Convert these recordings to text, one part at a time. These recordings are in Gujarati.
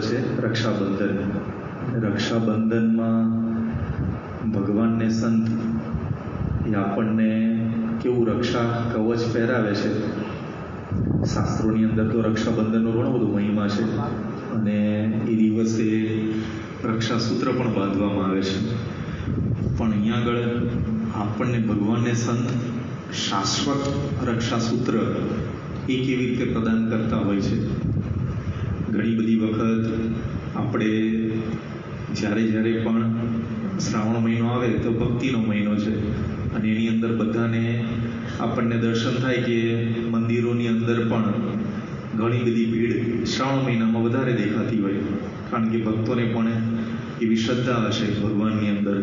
છે રક્ષાબંધન. રક્ષાબંધનમાં ભગવાનને સંત એ આપણને કેવું રક્ષા કવચ પહેરાવે છે? શાસ્ત્રોની અંદર તો રક્ષાબંધનનો ઘણો બધો મહિમા છે અને એ દિવસે રક્ષાસૂત્ર પણ બાંધવામાં આવે છે. પણ અહીંયા આગળ આપણને ભગવાનને સંત શાશ્વત રક્ષાસૂત્ર એ કેવી રીતે પ્રદાન કરતા હોય છે? ઘણી બધી વખત આપણે જ્યારે જ્યારે પણ શ્રાવણ મહિનો આવે તો ભક્તિનો મહિનો છે. અને એની અંદર બધાને આપણને દર્શન થાય કે મંદિરોની અંદર પણ ઘણી બધી ભીડ શ્રાવણ મહિનામાં વધારે દેખાતી હોય. કારણ કે ભક્તોને પણ એવી શ્રદ્ધા હશે ભગવાનની અંદર.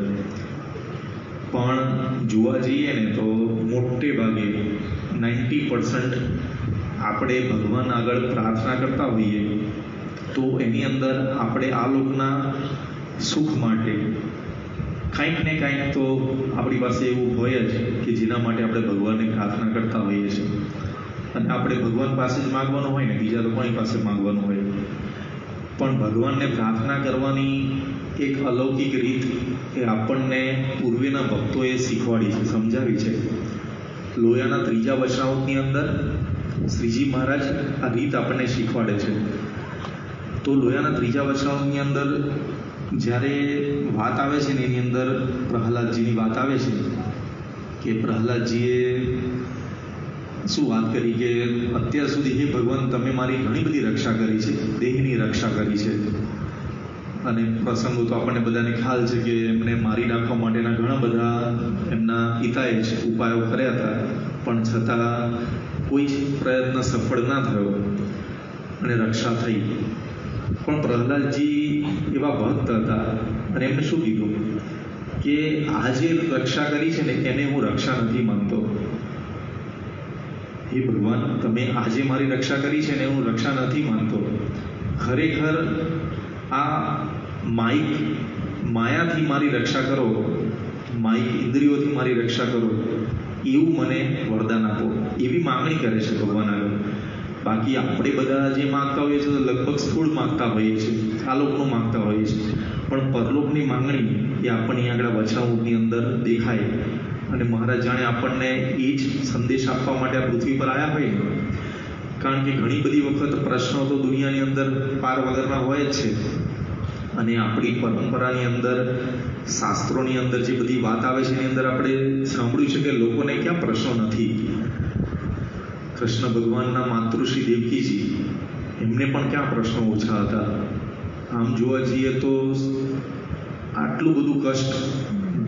પણ જોવા જઈએ ને તો મોટે ભાગે નાઇન્ટી પર્સન્ટ આપણે ભગવાન આગળ પ્રાર્થના કરતા હોઈએ. તો એની અંદર આપણે આ લોકના સુખ માટે કાંઈક ને કાંઈક તો આપણી પાસે એવું હોય જ કે જેના માટે આપણે ભગવાનની પ્રાર્થના કરતા હોઈએ છીએ. અને આપણે ભગવાન પાસે જ માગવાનું હોય ને, બીજા લોકોની પાસે માગવાનું હોય. પણ ભગવાનને પ્રાર્થના કરવાની એક અલૌકિક રીત એ આપણને પૂર્વેના ભક્તોએ શીખવાડી છે, સમજાવી છે. લોયાના ત્રીજા વચનાવતની અંદર શ્રીજી મહારાજ આ રીત આપણને શીખવાડે છે. તો લોયાના ત્રીજા વચનાવતની અંદર જ્યારે વાત આવે છે ને એની અંદર પ્રહલાદજીની વાત આવે છે કે પ્રહલાદજીએ શું વાત કરી કે અત્યાર સુધી હે ભગવાન, તમે મારી ઘણી બધી રક્ષા કરી છે, દેહની રક્ષા કરી છે. અને પ્રસંગો તો આપણને બધાને ખ્યાલ છે કે એમને મારી નાખવા માટેના ઘણા બધા એમના પિતાએ જ ઉપાયો કર્યા હતા. પણ છતાં કોઈ જ પ્રયત્ન સફળ ના થયો અને રક્ષા થઈ. પણ પ્રહલાદજી એવા ભક્ત હતા. અને એમને શું કીધું? કે આ જે રક્ષા કરી છે ને, એને હું રક્ષા નથી માનતો હે ભગવાન, તમે આજે મારી રક્ષા કરી છે ને હું રક્ષા નથી માનતો ખરેખર આ માઇક માયાથી મારી રક્ષા કરો માઇક ઇન્દ્રિયોથી મારી રક્ષા કરો, એવું મને વરદાન આપો. એવી માંગણી કરે છે ભગવાન આગળ. બાકી આપણે બધા જે માગતા હોઈએ છીએ લગભગ સ્થૂળ માગતા હોઈએ છીએ આ લોકોનું માગતા હોઈએ છીએ. પણ પરલોકની માંગણી એ આપણને આગળ વચનાઉની અંદર દેખાય. અને મહારાજ જાણે આપણને એ જ સંદેશ આપવા માટે આ પૃથ્વી પર આવ્યા હોય. કારણ કે ઘણી બધી વખત પ્રશ્નો તો દુનિયાની અંદર પાર વગરના હોય જ છે. અને આપણી પરંપરાની અંદર, શાસ્ત્રોની અંદર જે બધી વાત આવે છે એની અંદર આપણે સાંભળ્યું છે કે લોકોને ક્યાં પ્રશ્નો નથી. કૃષ્ણ ભગવાનના માતૃશ્રી દેવકીજી, એમને પણ ક્યાં પ્રશ્નો ઓછા હતા? આમ જોવા જઈએ તો આટલું બધું કષ્ટ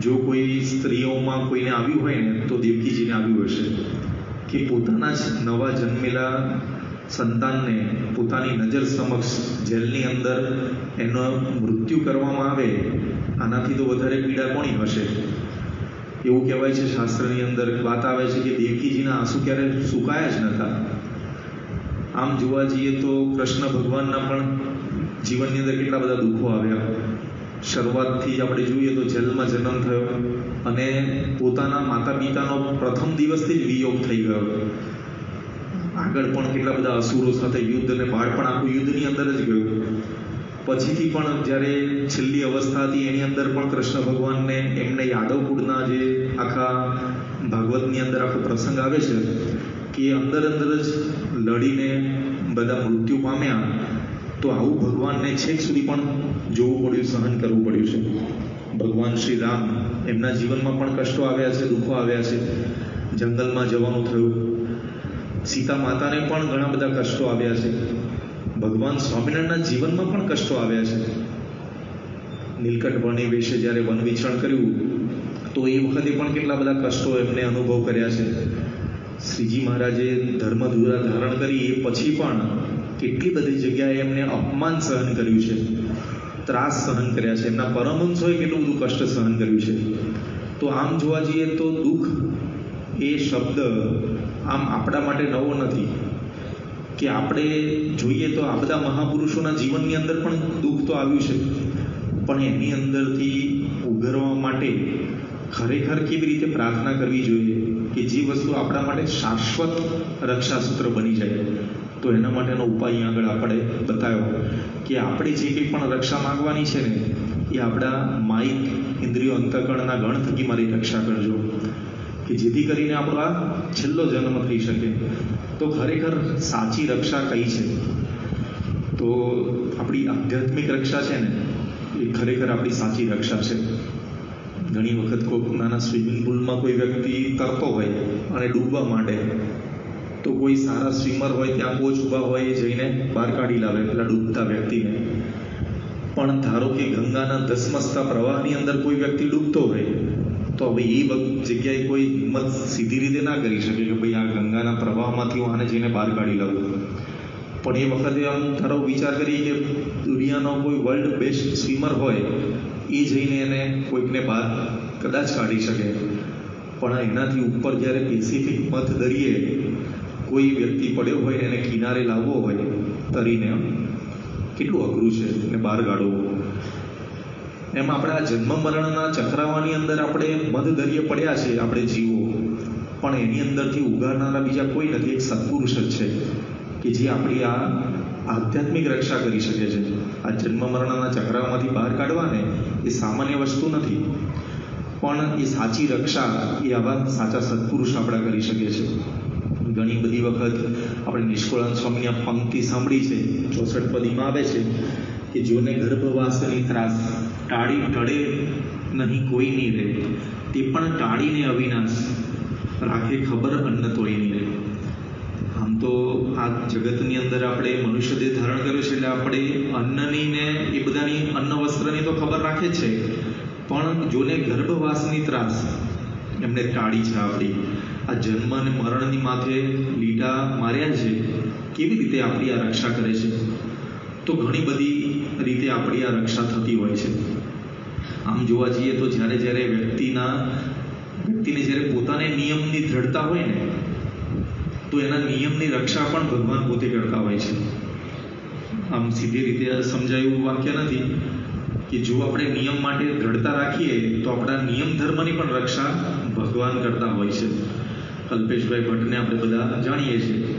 જો કોઈ સ્ત્રીઓમાં કોઈને આવ્યું હોય ને, તો દેવકીજીને આવ્યું હશે. કે પોતાના જ નવા જન્મેલા સંતાનને પોતાની નજર સમક્ષ જેલની અંદર એનો મૃત્યુ કરવામાં આવે, આનાથી તો વધારે પીડા કોની હશે? એવું કહેવાય છે શાસ્ત્રની અંદર વાત આવે છે કે દેવકીજીના આંસુ ક્યારે સુકાયા જ નતા. આમ જોવા જઈએ તો કૃષ્ણ ભગવાનના પણ જીવનની અંદર કેટલા બધા દુઃખો આવ્યા. શરૂઆતથી આપણે જોઈએ તો જેલમાં જન્મ થયો અને પોતાના માતા પિતાનો પ્રથમ દિવસથી જ વિયોગ થઈ ગયો. આગળ પણ કેટલા બધા અસુરો સાથે યુદ્ધ અને બાળપણ આખું યુદ્ધની અંદર જ ગયું. પછીથી પણ જ્યારે છેલ્લી અવસ્થા હતી, એની અંદર પણ કૃષ્ણ ભગવાનને એમને યાદવકુળના જે આખા ભાગવતની અંદર આખો પ્રસંગ આવે છે કે અંદર અંદર જ લડીને બધા મૃત્યુ પામ્યા, તો આવું ભગવાનને છેક સુધી પણ જોવું પડ્યું, સહન કરવું પડ્યું છે. ભગવાન શ્રી રામ એમના જીવનમાં પણ કષ્ટો આવ્યા છે, દુઃખો આવ્યા છે. જંગલમાં જવાનું થયું. સીતા માતાને પણ ઘણા બધા કષ્ટો આવ્યા છે. ભગવાન સ્વામિનારાયણના જીવનમાં પણ કષ્ટો આવ્યા છે. નીલકંઠ વર્ણી વિશે જ્યારે વન વિચરણ કર્યું, તો એ વખતે પણ કેટલા બધા કષ્ટો એમને અનુભવ કર્યા છે. શ્રીજી મહારાજે ધર્મધુરા ધારણ કરી, એ પછી પણ કેટલી બધી જગ્યાએ એમને અપમાન સહન કર્યું છે, ત્રાસ સહન કર્યા છે. એમના પરમહંસોએ કેટલું બધું કષ્ટ સહન કર્યું છે. તો આમ જોવા જઈએ તો દુઃખ એ શબ્દ આમ આપણા માટે નવો નથી. કે આપણે જોઈએ તો આ બધા મહાપુરુષોના જીવનની અંદર પણ દુઃખ તો આવ્યું છે. પણ એની અંદરથી ઉગરવા માટે ખરેખર કેવી રીતે પ્રાર્થના કરવી જોઈએ કે જે વસ્તુ આપણા માટે શાશ્વત રક્ષાસૂત્ર બની જાય? તો એના માટેનો ઉપાય આગળ આપણે બતાવ્યો કે આપણે જે કંઈ પણ રક્ષા માંગવાની છે ને, એ આપણા માઇક, ઇન્દ્રિયો અંતકરણના ગણ થકી મારી રક્ષા કરજો. કે જેથી કરીને આપણો આ છેલ્લો જન્મ થઈ શકે. તો ખરેખર સાચી રક્ષા કઈ છે? તો આપણી આધ્યાત્મિક રક્ષા છે ને, એ ખરેખર આપણી સાચી રક્ષા છે. ઘણી વખત કોઈક નાના સ્વિમિંગ પુલમાં કોઈ વ્યક્તિ તરતો હોય અને ડૂબવા માંડે, તો કોઈ સારા સ્વિમર હોય ત્યાં કોચ ઊભા હોય એ જઈને બહાર કાઢી લાવે પેલા ડૂબતા વ્યક્તિને. પણ ધારો કે ગંગાના ધસમસતા પ્રવાહની અંદર કોઈ વ્યક્તિ ડૂબતો હોય તો હવે એ જગ્યાએ કોઈ હિંમત સીધી રીતે ના કરી શકે કે ભાઈ આ ગંગાના પ્રવાહમાંથી હું આને જઈને બહાર કાઢી લઉં પણ એ વખતે આમ ધારો વિચાર કરીએ કે દુનિયાનો કોઈ વર્લ્ડ બેસ્ટ સ્વિમર હોય, એ જઈને એને કોઈકને બહાર કદાચ કાઢી શકે. પણ એનાથી ઉપર જ્યારે પેસિફિક મથ દરિયે કોઈ વ્યક્તિ પડ્યો હોય, એને કિનારે લાવવો હોય, તરીને કેટલું અઘરું છે એને બહાર કાઢવું. એમ આપણે આ જન્મ મરણના ચક્રાવાની અંદર આપણે મધ દરિયે પડ્યા છે આપણે જીવો. પણ એની અંદરથી ઉગારનારા બીજા કોઈ નથી, એક સત્પુરુષ જ છે, કે જે આપણી આ આધ્યાત્મિક રક્ષા કરી શકે છે. આ જન્મ મરણના ચક્રામાંથી બહાર કાઢવાને એ સામાન્ય વસ્તુ નથી. પણ એ સાચી રક્ષા, એ આવા સાચા સત્પુરુષ આપણા કરી શકે છે. ઘણી બધી વખત આપણે નિષ્કુળાન સ્વામીની પંક્તિ સાંભળી છે, ચોસઠ પદીમાં આવે છે, કે જોને ગર્ભવાસની ત્રાસ ટાળી ટળે નહીં કોઈની રે તે પણ ટાળીને અવિનાશ. રાખે ખબર અન્ન તોયની રે આમ તો આ જગતની અંદર આપણે મનુષ્ય દેહ ધારણ કર્યો છે એટલે આપણે અન્નની ને એ બધાની અન્ન વસ્ત્રની તો ખબર રાખે છે. પણ જોને ગર્ભવાસની ત્રાસ, એમને ટાળી છે આપણી. આ જન્મ અને મરણની માથે લીટા માર્યા છે. કેવી રીતે આપણી આ રક્ષા કરે છે? તો ઘણી બધી રીતે આપણી આ રક્ષા થતી હોય છે. આમ જોવા જઈએ તો જ્યારે જ્યારે વ્યક્તિના, વ્યક્તિને જ્યારે પોતાને નિયમની દ્રઢતા હોય ને, તો એના નિયમની રક્ષા પણ ભગવાન પોતે કરતા હોય છે. આમ સીધી રીતે સમજાયું વાક્ય નથી કે જો આપણે નિયમ માટે દ્રઢતા રાખીએ, તો આપણા નિયમ ધર્મની પણ રક્ષા ભગવાન કરતા હોય છે. કલ્પેશભાઈ ભટ્ટને આપણે બધા જાણીએ છીએ.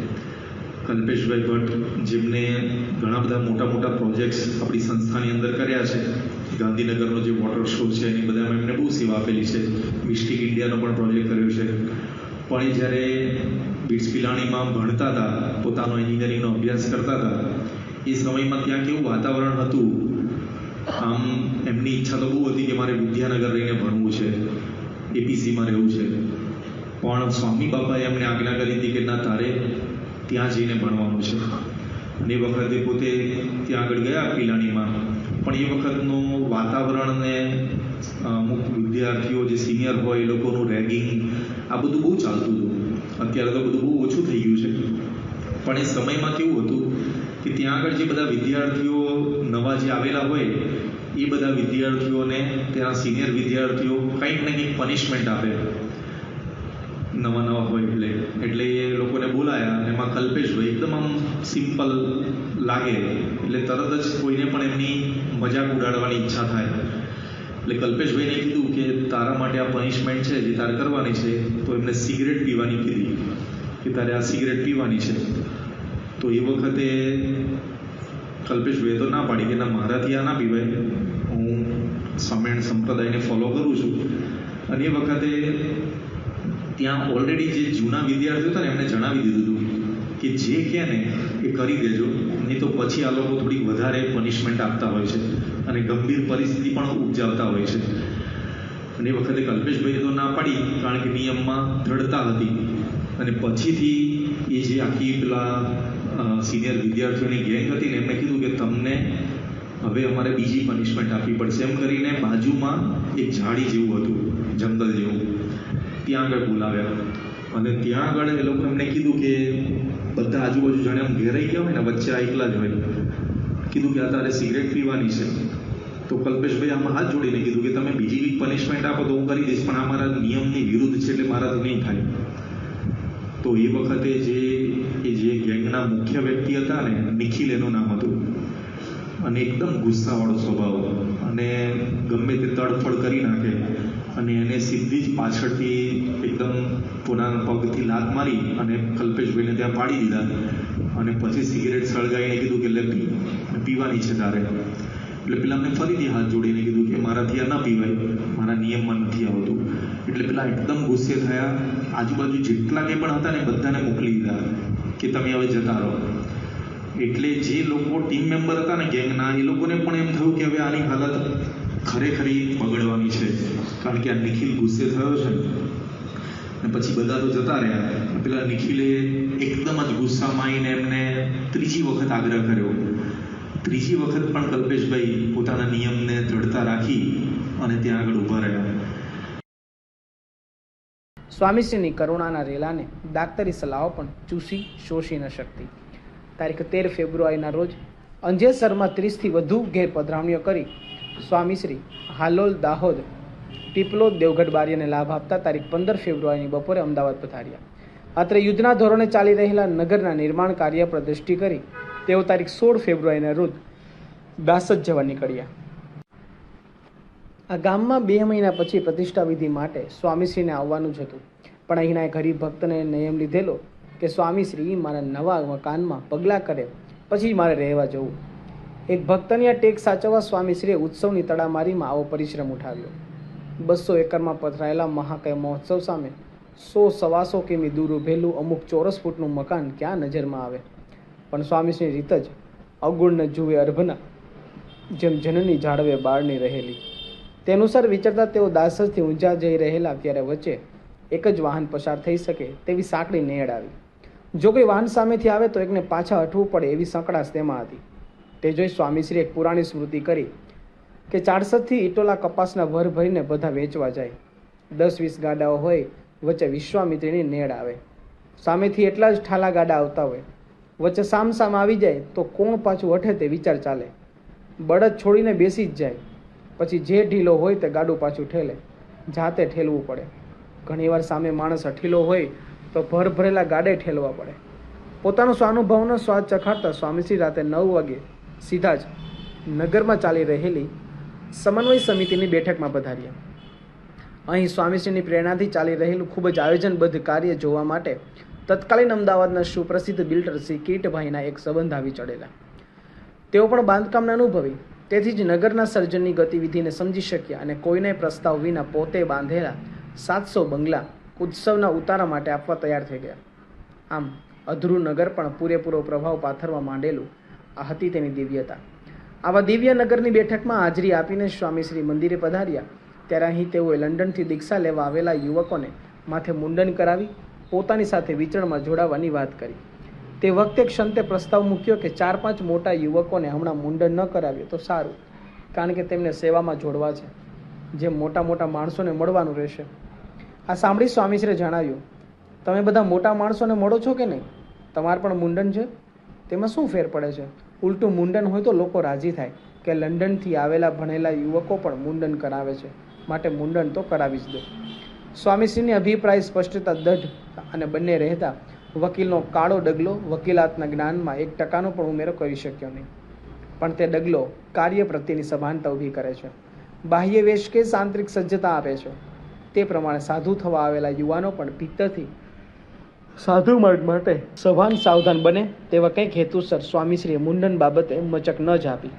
કલ્પેશભાઈ ભટ્ટ જેમને ઘણા બધા મોટા મોટા પ્રોજેક્ટ્સ આપણી સંસ્થાની અંદર કર્યા છે. ગાંધીનગરનો જે વોટર શો છે, એની બધામાં એમને બહુ સેવા આપેલી છે. મિસ્ટિક ઇન્ડિયાનો પણ પ્રોજેક્ટ કર્યો છે. પણ એ જ્યારે બીટ્સ પિલાણીમાં ભણતા હતા, પોતાનો એન્જિનિયરિંગનો અભ્યાસ કરતા હતા, એ સમયમાં ત્યાં કેવું વાતાવરણ હતું, આમ એમની ઈચ્છા તો બહુ હતી કે મારે વિદ્યાનગર રહીને ભણવું છે એપીસીમાં રહેવું છે. પણ સ્વામી બાપાએ એમને આજ્ઞા કરી હતી કે ના, તારે ત્યાં જઈને ભણવાનું છે. અને એ વખતે પોતે ત્યાં આગળ ગયા પિલાણીમાં. પણ એ વખતનું વાતાવરણ ને અમુક વિદ્યાર્થીઓ જે સિનિયર હોય એ લોકોનું રેગિંગ આ બધું બહુ ચાલતું હતું. અત્યારે તો બધું બહુ ઓછું થઈ ગયું છે. પણ એ સમયમાં કેવું હતું કે ત્યાં આગળ જે બધા વિદ્યાર્થીઓ નવા જે આવેલા હોય, એ બધા વિદ્યાર્થીઓને ત્યાં સિનિયર વિદ્યાર્થીઓ કંઈક ને કંઈક પનિશમેન્ટ આપે. નવા નવા હોય એટલે. એટલે એ લોકોને બોલાયા અને એમાં કલ્પેશભાઈ એકદમ આમ સિમ્પલ લાગે. એટલે તરત જ કોઈને પણ એમની મજાક ઉડાડવાની ઈચ્છા થાય. એટલે કલ્પેશભાઈને કીધું કે તારા માટે આ પનિશમેન્ટ છે જે તારે કરવાની છે, તો એમને સિગરેટ પીવાની કીધી કે તારે આ સિગરેટ પીવાની છે. તો એ વખતે કલ્પેશભાઈએ તો ના પાડી કે ના, મારાથી આ ના પીવાય. હું સમયણ સંપ્રદાયને ફોલો કરું છું. અને એ વખતે ત્યાં ઓલરેડી જે જૂના વિદ્યાર્થીઓ હતા ને એમને જણાવી દીધું કે જે કહે ને એ કરી દેજો. નહીં તો પછી આ લોકો થોડી વધારે પનિશમેન્ટ આપતા હોય છે અને ગંભીર પરિસ્થિતિ પણ ઉપજાવતા હોય છે. અને એ વખતે કલ્પેશભાઈ તો ના પાડી કારણ કે નિયમમાં દ્રઢતા હતી. અને પછીથી એ જે આખી પેલા સિનિયર વિદ્યાર્થીઓની ગેંગ હતી ને એમણે કીધું કે તમને હવે અમારે બીજી પનિશમેન્ટ આપવી પડશે. એમ કરીને બાજુમાં એક ઝાડી જેવું હતું, જંગલ જેવું. ત્યાં આગળ બોલાવ્યા. અને ત્યાં આગળ એ લોકો એમને કીધું કે બધા આજુબાજુ જાણે આમ ઘેરાઈ ગયા હોય ને, વચ્ચે એકલા જ હોય. કીધું કે આ તારે સિગરેટ પીવાની છે. તો કલ્પેશભાઈ આમાં હાથ જોડીને કીધું કે તમે બીજી કંઈક પનિશમેન્ટ આપો તો હું કરી દઈશ, પણ આ મારા નિયમની વિરુદ્ધ છે એટલે મારાથી નહીં થાય. તો એ વખતે જે, એ જે ગેંગના મુખ્ય વ્યક્તિ હતા ને, નિખિલ એનું નામ હતું. અને એકદમ ગુસ્સાવાળો સ્વભાવ અને ગમે તે તડફડ કરી નાખે. અને એને સીધી જ પાછળથી એકદમ પોતાના પગથી લાત મારી અને કલ્પેશભાઈને ત્યાં પાડી દીધા અને પછી સિગરેટ સળગાવીને કીધું કે, લે પી. પીવાની છે તારે. એટલે પેલા મેં ફરીથી હાથ જોડીને કીધું કે, મારાથી આ ના પીવાય. મારા નિયમમાં નથી આવતું. એટલે પેલા એકદમ ગુસ્સે થયા. આજુબાજુ જેટલા કંઈ પણ હતા ને બધાને મોકલી દીધા કે, તમે હવે જતા રહો. એટલે જે લોકો ટીમ મેમ્બર હતા ને ગેંગના, એ લોકોને પણ એમ થયું કે, હવે આની હાલત ખરેખરી બગડવાની છે. કારણ કે આ નિખિલ ગુસ્સે થયો છે. ને પછી બધા તો જતા રહ્યા. પેલા નિખિલે એકદમ જ ગુસ્સામાં આવીને એમને ત્રીજી વખત આગ્રહ કર્યો. ત્રીજી વખત પણ કલ્પેશભાઈ પોતાના નિયમને દ્રઢતા રાખી અને ત્યાં આગળ ઊભા રહ્યા. સ્વામીશ્રીની કરુણાના રેલાને દાક્તરી સલાહો પણ ચૂસી શોષી ન શકતી. તારીખ તેર ફેબ્રુઆરીના રોજ અંજેસરમાં ત્રીસથી વધુ ગેરપધરામણીઓ કરી સ્વામીશ્રી હાલોલ દાહોદ પીપલોદ દેવગઢ બારીને લાભ આપતા તારીખ પંદર ફેબ્રુઆરીની બપોરે અમદાવાદ પધાર્યા. અત્રે યુદ્ધના ધોરણે ચાલી રહેલા નગરના નિર્માણ કાર્ય પર દૃષ્ટિ કરી તેઓ તારીખ સોળ ફેબ્રુઆરીના રોજ દાસજ જવા નીકળ્યા. આ ગામમાં બે મહિના પછી પ્રતિષ્ઠા વિધિ માટે સ્વામીશ્રીને આવવાનું જ હતું. પણ અહીંના એક ભક્તને નિયમ લીધેલો કે, સ્વામીશ્રી, મારા નવા મકાનમાં પગલાં કરે, પછી મારે રહેવા જવું. એક ભક્તની આ ટેક સાચવવા સ્વામીશ્રીએ ઉત્સવની તડામારીમાં આવો પરિશ્રમ ઉઠાવ્યો. બસો એકરમાં પથરાયેલા મહાકાય મહોત્સવ સામે સો સવાસો કિમી દૂર ઉભેલું અમુક ચોરસ ફૂટનું મકાન ક્યાં નજરમાં આવે? પણ સ્વામીશ્રીની રીત જ અવગુણને જુએ અર્ભના, જેમ જનની જાળવે બાળની રહેલી. તે અનુસાર વિચારતા તેઓ દાસજથી ઊંઝા જઈ રહેલા ત્યારે વચ્ચે એક જ વાહન પસાર થઈ શકે તેવી સાંકડી નેડ આવી. જો કોઈ વાહન સામેથી આવે તો એકને પાછા હટવું પડે એવી સંકળાશ તેમાં હતી. તે જોઈ સ્વામીશ્રીએ એક પુરાણી સ્મૃતિ કરી કે ચારસદથી ઈટોલા કપાસના વર ભરીને બધા વેચવા જાય. દસ વીસ ગાડાઓ હોય, વચ્ચે વિશ્વામિત્રીની નેડ આવે. સામેથી એટલા જ ઠાલા ગાડા આવતા હોય. વચ્ચે સામ સામ આવી જાય તો કોણ પાછું હઠે તે વિચાર ચાલે. બળદ છોડીને બેસી જ જાય. પછી જે ઢીલો હોય તે ગાડું પાછું ઠેલે. જાતે ઠેલવું પડે. ઘણીવાર સામે માણસ અઠીલો હોય તો ભર ભરેલા ગાડે ઠેલવા પડે. પોતાનો સ્વાનુભવનો સ્વાદ ચખાડતા સ્વામીશ્રી રાતે નવ વાગે સીધા જ નગરમાં ચાલી રહેલી સમન્વય સમિતિની બેઠકમાં પધાર્યા. અહીં સ્વામીશ્રીની પ્રેરણાથી ચાલી રહેલું ખૂબ જ આયોજનબદ્ધ કાર્ય જોવા માટે તત્કાલીન અમદાવાદના સુપ્રસિદ્ધ બિલ્ડર શ્રી કીટભાઈના એક સંબંધ આવી ચડેલા. તેઓ પણ બાંધકામના અનુભવી, તેથી જ નગરના સર્જનની ગતિવિધિને સમજી શક્યા અને કોઈને પ્રસ્તાવ વિના પોતે બાંધેલા સાતસો બંગલા ઉત્સવના ઉતારા માટે આપવા તૈયાર થઈ ગયા. આમ અધૂરું નગર પણ પૂરેપૂરો પ્રભાવ પાથરવા માંડેલું આ હતી તેની દિવ્યતા. આવા દિવ્યનગરની બેઠકમાં હાજરી આપીને સ્વામીશ્રી મંદિરે પધાર્યા. ત્યારે અહીં તેઓએ લંડનથી દીક્ષા લેવા આવેલા યુવકોને માથે મુંડન કરાવી, પોતાની સાથે વિચરણમાં જોડાવાની વાત કરી. તે વખતે ક્ષંતે પ્રસ્તાવ મૂક્યો કે ચાર પાંચ મોટા યુવકોને હમણાં મુંડન ન કરાવીએ તો સારું, કારણ કે તેમને સેવામાં જોડવા છે, જે મોટા મોટા માણસોને મળવાનું રહેશે. આ સાંભળી સ્વામીશ્રીએ જણાવ્યું, તમે બધા મોટા માણસોને મળો છો કે નહીં? તમારે પણ મુંડન છે? તેમાં શું ફેર પડે છે? ઉલટું મુંડન હોય તો લોકો રાજી થાય કે લંડનથી આવેલા ભણેલા યુવકો પણ મુંડન કરાવે છે. માટે મુંડન તો કરાવી જ દો. સ્વામીશ્રીની અભિપ્રાય સ્પષ્ટતા દઢ અને બંને રહેતા વકીલનો કાળો ડગલો વકીલાતના જ્ઞાનમાં એક ટકાનો પણ ઉમેરો કરી શક્યો નહીં. પણ તે ડગલો કાર્ય પ્રત્યેની સભાનતા ઊભી કરે છે. બાહ્ય વેશ કે આંતરિક સજ્જતા આપે છે. તે પ્રમાણે સાધુ થવા આવેલા યુવાનો પણ ભીતરથી સાધુ માર્ગ માટે સભાન સાવધાન બને તેવા કંઈક હેતુસર સ્વામીશ્રીએ મુંડન બાબતે મચક ન જ આપી.